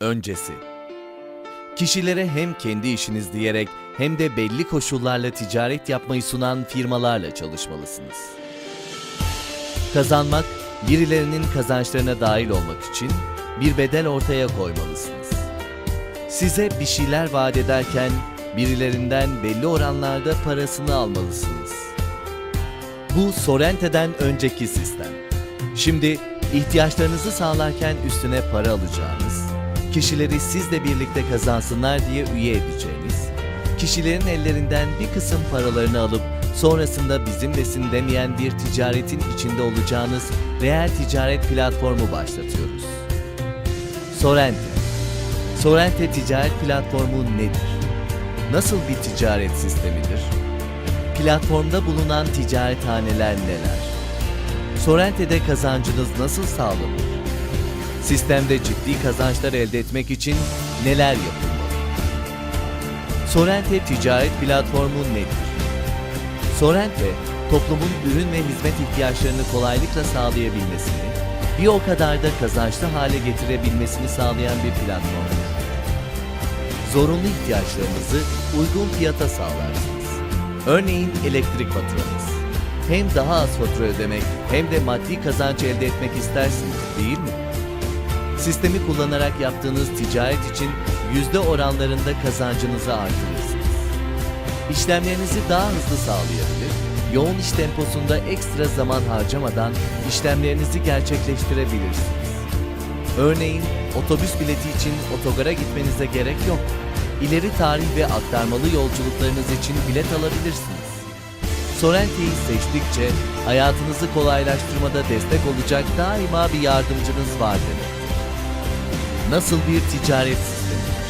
öncesi. Kişilere hem kendi işiniz diyerek hem de belli koşullarla ticaret yapmayı sunan firmalarla çalışmalısınız. Kazanmak, birilerinin kazançlarına dahil olmak için bir bedel ortaya koymalısınız. Size bir şeyler vaat ederken birilerinden belli oranlarda parasını almalısınız. Bu Sorrente'den önceki sistem. Şimdi ihtiyaçlarınızı sağlarken üstüne para alacağınız, kişileri sizle birlikte kazansınlar diye üye edeceğiniz, kişilerin ellerinden bir kısım paralarını alıp sonrasında bizim desin demeyen bir ticaretin içinde olacağınız reel ticaret platformu başlatıyoruz. Sorrente Sorrente ticaret platformu nedir? Nasıl bir ticaret sistemidir? Platformda bulunan ticarethaneler neler? Sorrente'de kazancınız nasıl sağlanır? Sistemde ciddi kazançlar elde etmek için neler yapılmalı? Sorrente ticaret platformu nedir? Sorrente, toplumun ürün ve hizmet ihtiyaçlarını kolaylıkla sağlayabilmesini, bir o kadar da kazançlı hale getirebilmesini sağlayan bir platformdur. Zorunlu ihtiyaçlarınızı uygun fiyata sağlarsınız. Örneğin elektrik faturanız. Hem daha az fatura ödemek hem de maddi kazanç elde etmek istersiniz değil mi? Sistemi kullanarak yaptığınız ticaret için yüzde oranlarında kazancınızı artırırsınız. İşlemlerinizi daha hızlı sağlayabilir, yoğun iş temposunda ekstra zaman harcamadan işlemlerinizi gerçekleştirebilirsiniz. Örneğin otobüs bileti için otogara gitmenize gerek yok. İleri tarih ve aktarmalı yolculuklarınız için bilet alabilirsiniz. Sorrente'yi seçtikçe hayatınızı kolaylaştırmada destek olacak daima bir yardımcınız var demek. Nasıl bir ticaret sistemidir?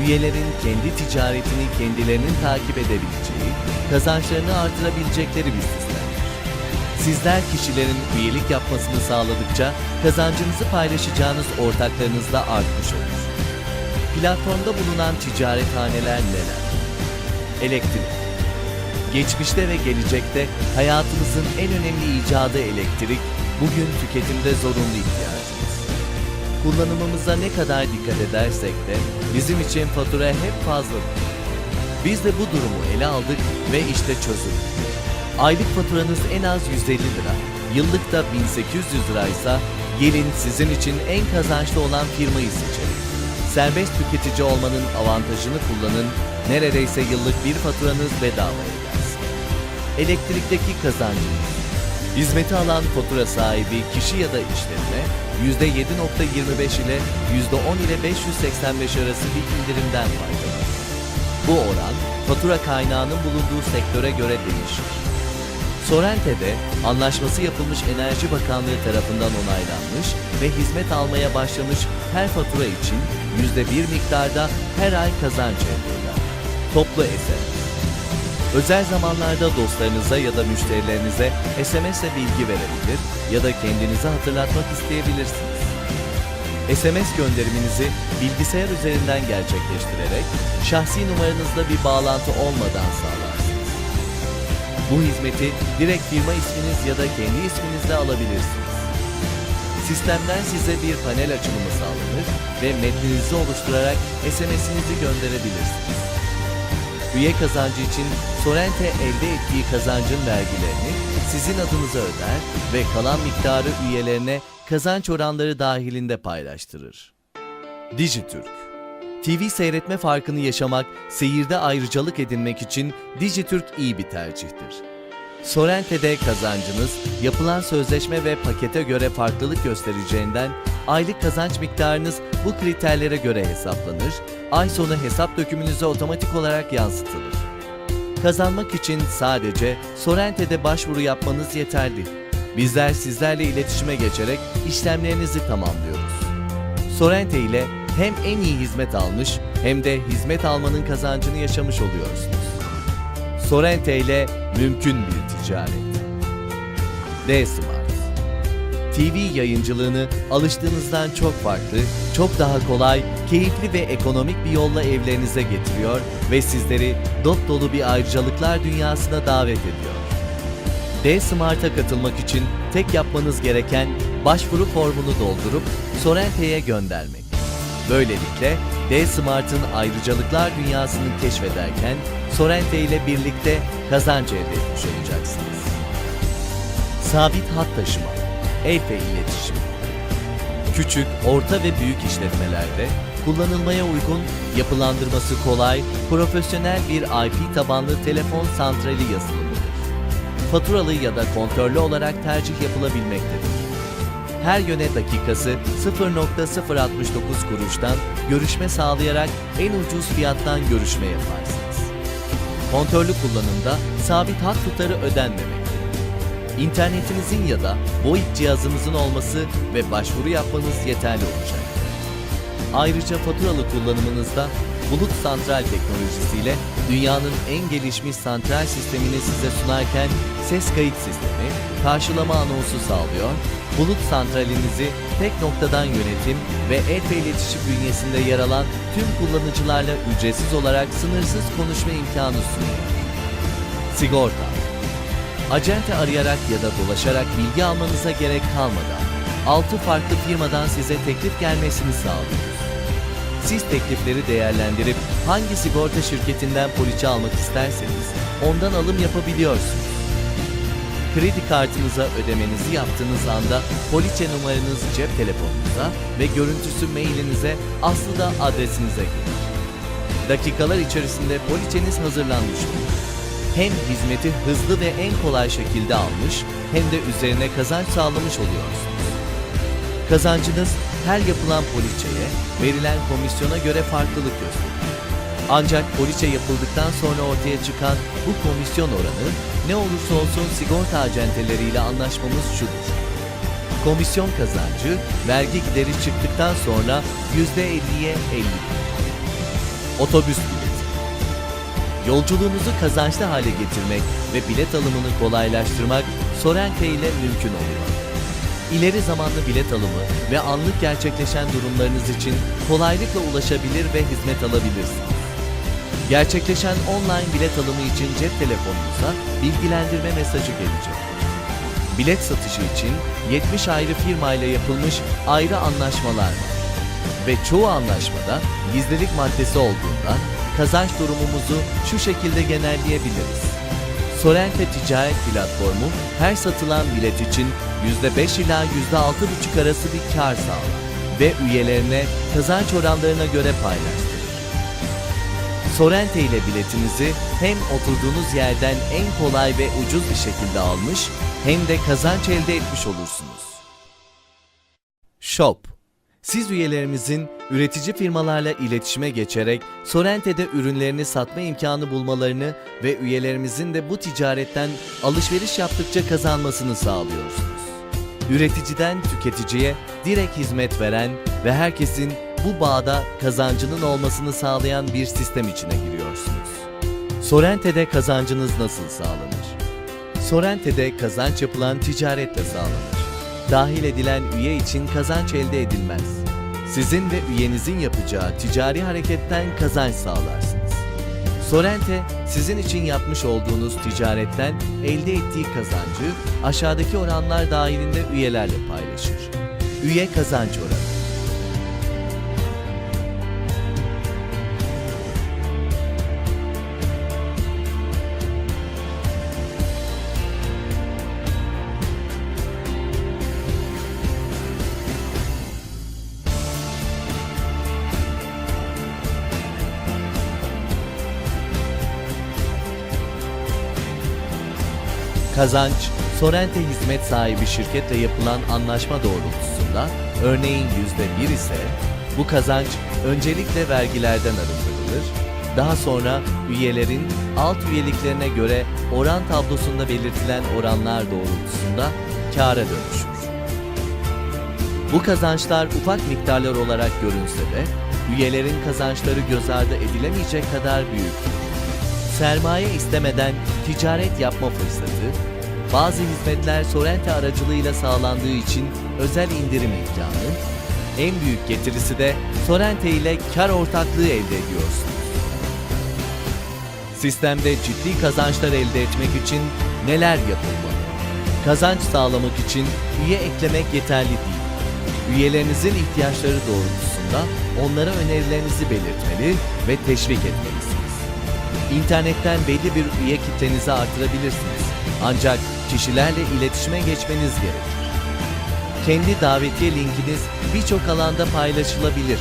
Üyelerin kendi ticaretini kendilerinin takip edebileceği, kazançlarını artırabilecekleri bir sistemdir. Sizler kişilerin üyelik yapmasını sağladıkça kazancınızı paylaşacağınız ortaklarınızla artmış olur. Platformda bulunan ticarethaneler neler? Elektrik. Geçmişte ve gelecekte hayatımızın en önemli icadı elektrik, bugün tüketimde zorunlu ihtiyacımız. Kullanımımıza ne kadar dikkat edersek de bizim için fatura hep fazladır. Biz de bu durumu ele aldık ve işte çözüm. Aylık faturanız en az 150 lira, yıllık da 1800 liraysa gelin sizin için en kazançlı olan firmayı seçelim. Serbest tüketici olmanın avantajını kullanın, neredeyse yıllık bir faturanız bedavaya gelsin. Elektrikteki kazancınız. Hizmeti alan fatura sahibi kişi ya da işletme %7.25 ile %10 ile 585 arası bir indirimden faydalanır. Bu oran fatura kaynağının bulunduğu sektöre göre değişir. Sorrente'de anlaşması yapılmış Enerji Bakanlığı tarafından onaylanmış ve hizmet almaya başlamış her fatura için %1 miktarda her ay kazanç elde eder. Toplu SMS. Özel zamanlarda dostlarınıza ya da müşterilerinize SMS ile bilgi verebilir ya da kendinizi hatırlatmak isteyebilirsiniz. SMS gönderiminizi bilgisayar üzerinden gerçekleştirerek şahsi numaranızla bir bağlantı olmadan sağlarsınız. Bu hizmeti direkt firma isminiz ya da kendi isminizle alabilirsiniz. Sistemden size bir panel açılımı sağlanır ve metninizi oluşturarak SMS'inizi gönderebilirsiniz. Üye kazancı için Sorrente elde ettiği kazancın vergilerini sizin adınıza öder ve kalan miktarı üyelerine kazanç oranları dahilinde paylaştırır. Dijitürk TV seyretme farkını yaşamak, seyirde ayrıcalık edinmek için Dijitürk iyi bir tercihtir. Sorrente'de kazancınız yapılan sözleşme ve pakete göre farklılık göstereceğinden aylık kazanç miktarınız bu kriterlere göre hesaplanır, ay sonu hesap dökümünüze otomatik olarak yansıtılır. Kazanmak için sadece Sorrente'de başvuru yapmanız yeterli. Bizler sizlerle iletişime geçerek işlemlerinizi tamamlıyoruz. Sorrente ile hem en iyi hizmet almış hem de hizmet almanın kazancını yaşamış oluyorsunuz. Sorrente ile mümkün bir ticaret. D-Smart TV yayıncılığını alıştığınızdan çok farklı, çok daha kolay, keyifli ve ekonomik bir yolla evlerinize getiriyor ve sizleri dop dolu bir ayrıcalıklar dünyasına davet ediyor. D-Smart'a katılmak için tek yapmanız gereken başvuru formunu doldurup Sorrente'ye göndermek. Böylelikle D-Smart'ın ayrıcalıklar dünyasını keşfederken Sorrente ile birlikte kazanç elde etmiş olacaksınız. Sabit hat taşıma, e-fe iletişim. Küçük, orta ve büyük işletmelerde kullanılmaya uygun, yapılandırması kolay, profesyonel bir IP tabanlı telefon santrali yazılımıdır. Faturalı ya da kontörlü olarak tercih yapılabilmektedir. Her yöne dakikası 0.069 kuruştan görüşme sağlayarak en ucuz fiyattan görüşme yaparsınız. Kontörlü kullanımda sabit hat tutarı ödenmemektedir. İnternetinizin ya da VoIP cihazınızın olması ve başvuru yapmanız yeterli olacaktır. Ayrıca faturalı kullanımınızda bulut santral teknolojisiyle dünyanın en gelişmiş santral sistemini size sunarken ses kayıt sistemi, karşılama anonsu sağlıyor, bulut santralinizi tek noktadan yönetim ve e iletişim bünyesinde yer alan tüm kullanıcılarla ücretsiz olarak sınırsız konuşma imkanı sunuyor. Sigorta Acente arayarak ya da dolaşarak bilgi almanıza gerek kalmadan 6 farklı firmadan size teklif gelmesini sağlıyoruz. Siz teklifleri değerlendirip hangi sigorta şirketinden poliçe almak isterseniz ondan alım yapabiliyorsunuz. Kredi kartınıza ödemenizi yaptığınız anda poliçe numaranız cep telefonunuza ve görüntüsü mailinize Aslı'da adresinize gelir. Dakikalar içerisinde poliçeniz hazırlanmış olur. Hem hizmeti hızlı ve en kolay şekilde almış hem de üzerine kazanç sağlamış oluyorsunuz. Kazancınız her yapılan poliçeye verilen komisyona göre farklılık gösterir. Ancak poliçe yapıldıktan sonra ortaya çıkan bu komisyon oranı ne olursa olsun sigorta acenteleriyle anlaşmamız şudur. Komisyon kazancı vergi gideri çıktıktan sonra %50'ye 50. Otobüs bileti. Yolculuğunuzu kazançlı hale getirmek ve bilet alımını kolaylaştırmak Sorrente ile mümkün oluyor. İleri zamanlı bilet alımı ve anlık gerçekleşen durumlarınız için kolaylıkla ulaşabilir ve hizmet alabilirsiniz. Gerçekleşen online bilet alımı için cep telefonunuza bilgilendirme mesajı gelecek. Bilet satışı için 70 ayrı firma ile yapılmış ayrı anlaşmalar var. Ve çoğu anlaşmada gizlilik maddesi olduğundan kazanç durumumuzu şu şekilde genelleyebiliriz. Sorrente Ticaret Platformu her satılan bilet için %5 ila %6,5 arası bir kar sağlar ve üyelerine kazanç oranlarına göre paylaştırır. Sorrente ile biletinizi hem oturduğunuz yerden en kolay ve ucuz bir şekilde almış hem de kazanç elde etmiş olursunuz. Shop siz üyelerimizin üretici firmalarla iletişime geçerek Sorrente'de ürünlerini satma imkanı bulmalarını ve üyelerimizin de bu ticaretten alışveriş yaptıkça kazanmasını sağlıyorsunuz. Üreticiden tüketiciye direkt hizmet veren ve herkesin bu bağda kazancının olmasını sağlayan bir sistem içine giriyorsunuz. Sorrente'de kazancınız nasıl sağlanır? Sorrente'de kazanç yapılan ticaretle sağlanır. Dahil edilen üye için kazanç elde edilmez. Sizin ve üyenizin yapacağı ticari hareketten kazanç sağlarsınız. Sorrente, sizin için yapmış olduğunuz ticaretten elde ettiği kazancı aşağıdaki oranlar dahilinde üyelerle paylaşır. Üye kazanç oranı. Kazanç, Sorrente hizmet sahibi şirketle yapılan anlaşma doğrultusunda örneğin %1 ise bu kazanç öncelikle vergilerden arındırılır, daha sonra üyelerin alt üyeliklerine göre oran tablosunda belirtilen oranlar doğrultusunda kâra dönüşür. Bu kazançlar ufak miktarlar olarak görünse de üyelerin kazançları göz ardı edilemeyecek kadar büyüktür. Sermaye istemeden ticaret yapma fırsatı, bazı hizmetler Sorrente aracılığıyla sağlandığı için özel indirim imkanı, en büyük getirisi de Sorrente ile kar ortaklığı elde ediyorsunuz. Sistemde ciddi kazançlar elde etmek için neler yapılmalı? Kazanç sağlamak için üye eklemek yeterli değil. Üyelerinizin ihtiyaçları doğrultusunda onlara önerilerinizi belirtmeli ve teşvik etmelisiniz. İnternetten belli bir üye kitlenizi artırabilirsiniz. Ancak kişilerle iletişime geçmeniz gerekir. Kendi davetiye linkiniz birçok alanda paylaşılabilir.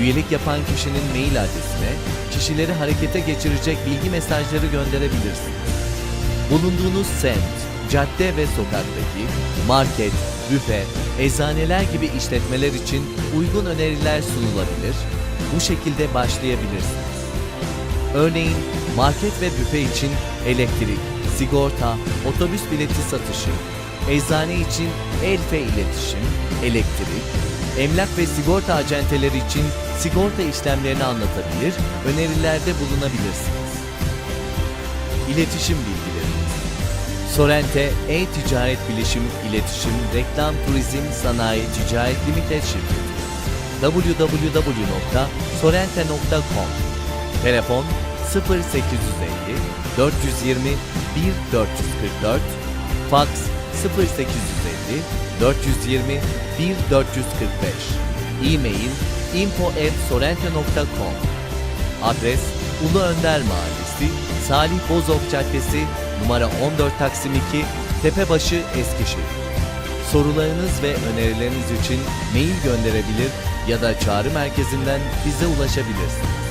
Üyelik yapan kişinin mail adresine kişileri harekete geçirecek bilgi mesajları gönderebilirsiniz. Bulunduğunuz semt, cadde ve sokaktaki market, büfe, eczaneler gibi işletmeler için uygun öneriler sunulabilir. Bu şekilde başlayabilirsiniz. Örneğin market ve büfe için elektrik, sigorta, otobüs bileti satışı, eczane için elfe iletişim, elektrik, emlak ve sigorta acenteleri için sigorta işlemlerini anlatabilir, önerilerde bulunabilirsiniz. İletişim bilgileriniz Sorente E-Ticaret Bilişim İletişim Reklam Turizm Sanayi Ticaret Limited Şirketi. www.sorente.com Telefon 0850 420 1444 Fax 0850 420 1445 E-mail info@sorente.com Adres Ulu Önder Mahallesi, Salih Bozok Caddesi, numara 14 Taksim 2, Tepebaşı, Eskişehir. Sorularınız ve önerileriniz için mail gönderebilir ya da çağrı merkezinden bize ulaşabilirsiniz.